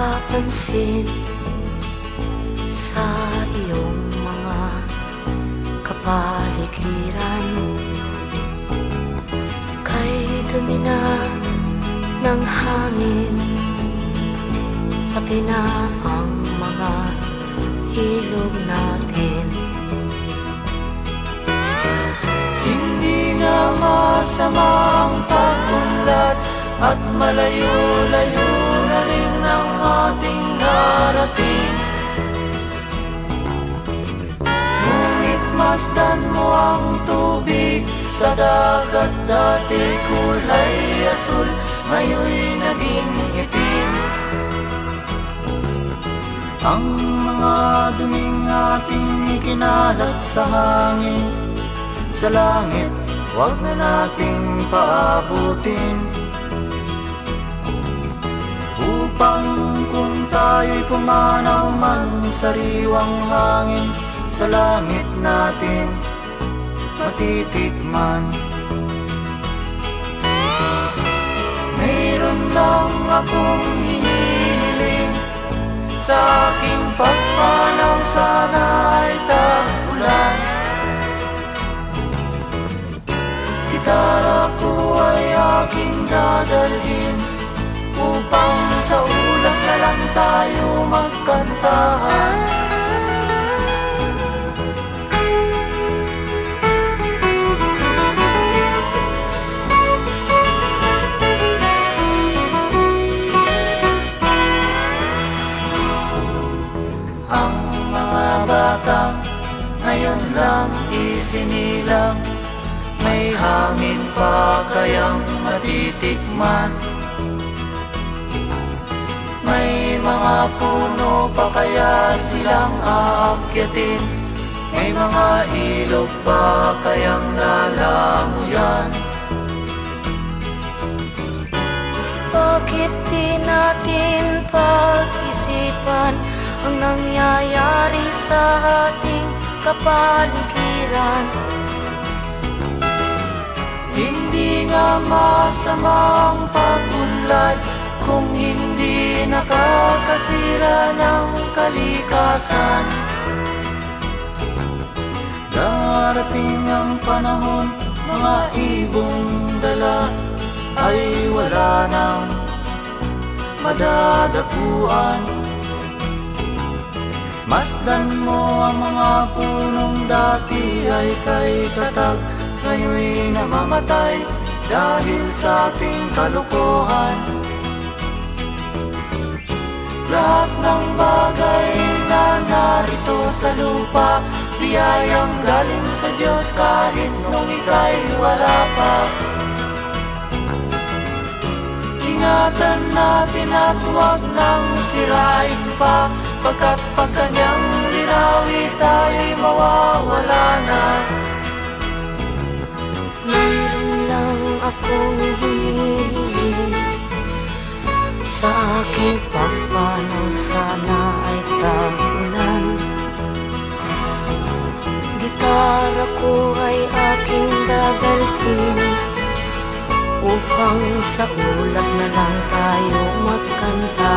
napapansin sa iyong mga kapaligiran. Kay dumi na ng hangin Pati na ang mga ilog natin. Hindi na masama ang pagunlad At malayo-layo ang ating narating. Ngunit masdan mo ang tubig sa dagat Dati kulay asul, ngayon'y naging itim. Ang mga duming ating ikinalat sa hangin sa langit Huwag na nating paabutin Upang kung tayo'y pumanaw man Sariwang hangin sa langit natin Matitikman. Mayroon lang akong hinihiling Sa aking pagpanaw sana ay tagulan. Gitara ko ay aking dadalhin Upang sa ulap na lang tayo magkantahan Ang mga batang ngayon lang isinilang. May hangin pa kayang matitikman May mga puno pa kaya silang aakyatin May mga ilog pa kayang lalamuyan Bakit di natin pag-isipan ang nangyayari sa ating kapaligiran? Hindi nga masama ang pagunlad Kung hindi nakakasira ng kalikasan Darating ang panahon Mga ibong dala Ay wala nang madadapuan. Masdan mo ang mga punong dati ay kay katag Ngayon'y namamatay dahil sa ating kalukuhan Lahat ng bagay na narito sa lupa Biyayang galing sa Diyos kahit nung ika'y wala pa. Ingatan natin at huwag nang sirain pa Pagkat pag kanyang linawi tayo'y mawawala na. Meron lang akong hinihiling Sa aking pagpanaw sana ay tagulan Gitara ko ay aking dadalhin Upang sa ulap na lang tayo magkanta